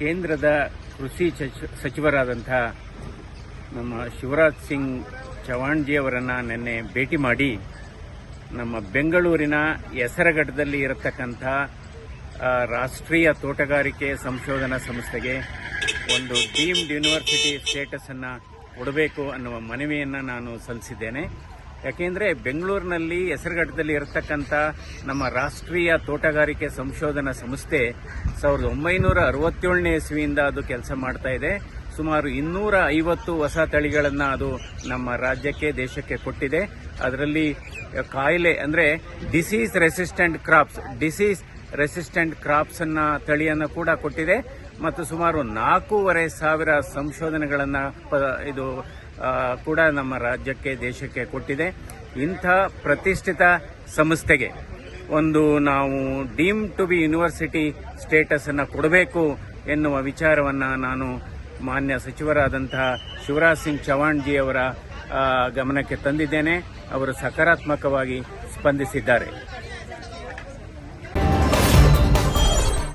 ಕೇಂದ್ರದ ಕೃಷಿ ಸಚಿವರಾದಂತಹ ನಮ್ಮ ಶಿವರಾಜ್ ಸಿಂಗ್ ಚವಾಣ್ಜಿಯವರನ್ನು ನಿನ್ನೆ ಭೇಟಿ ಮಾಡಿ ನಮ್ಮ ಬೆಂಗಳೂರಿನ ಹೆಸರಘಟ್ಟದಲ್ಲಿ ಇರತಕ್ಕಂಥ ರಾಷ್ಟ್ರೀಯ ತೋಟಗಾರಿಕೆ ಸಂಶೋಧನಾ ಸಂಸ್ಥೆಗೆ ಒಂದು ಡೀಮ್ಡ್ ಯೂನಿವರ್ಸಿಟಿ ಸ್ಟೇಟಸ್ ಅನ್ನು ಕೊಡಬೇಕು ಅನ್ನುವ ಮನವಿಯನ್ನು ನಾನು ಸಲ್ಲಿಸಿದ್ದೇನೆ. ಯಾಕೆಂದರೆ ಬೆಂಗಳೂರಿನಲ್ಲಿ ಹೆಸರುಘಟ್ಟದಲ್ಲಿ ಇರತಕ್ಕಂಥ ನಮ್ಮ ರಾಷ್ಟ್ರೀಯ ತೋಟಗಾರಿಕೆ ಸಂಶೋಧನಾ ಸಂಸ್ಥೆ ಸಾವಿರದ ಒಂಬೈನೂರ ಅರವತ್ತೇಳನೇ ಇಸ್ವಿಯಿಂದ ಅದು ಕೆಲಸ ಮಾಡ್ತಾ ಇದೆ. ಸುಮಾರು ಇನ್ನೂರ ಐವತ್ತು ಹೊಸ ತಳಿಗಳನ್ನು ಅದು ನಮ್ಮ ರಾಜ್ಯಕ್ಕೆ, ದೇಶಕ್ಕೆ ಕೊಟ್ಟಿದೆ. ಅದರಲ್ಲಿ ಕಾಯಿಲೆ ಅಂದರೆ disease resistant crops disease resistant crops ಅನ್ನ, ತಳಿಯನ್ನು ಕೂಡ ಕೊಟ್ಟಿದೆ. ಮತ್ತು ಸುಮಾರು ನಾಲ್ಕೂವರೆ ಸಾವಿರ ಸಂಶೋಧನೆಗಳನ್ನು ಇದು ಕೂಡ ನಮ್ಮ ರಾಜ್ಯಕ್ಕೆ, ದೇಶಕ್ಕೆ ಕೊಟ್ಟಿದೆ. ಇಂಥ ಪ್ರತಿಷ್ಠಿತ ಸಂಸ್ಥೆಗೆ ಒಂದು ನಾವು deem to be university status ಅನ್ನು ಕೊಡಬೇಕು ಎನ್ನುವ ವಿಚಾರವನ್ನು ನಾನು ಮಾನ್ಯ ಸಚಿವರಾದಂತಹ ಶಿವರಾಜ್ ಸಿಂಗ್ ಚೌಹಾಣ್ ಜಿ ಅವರ ಗಮನಕ್ಕೆ ತಂದಿದ್ದೇನೆ. ಅವರು ಸಕಾರಾತ್ಮಕವಾಗಿ ಸ್ಪಂದಿಸಿದ್ದಾರೆ.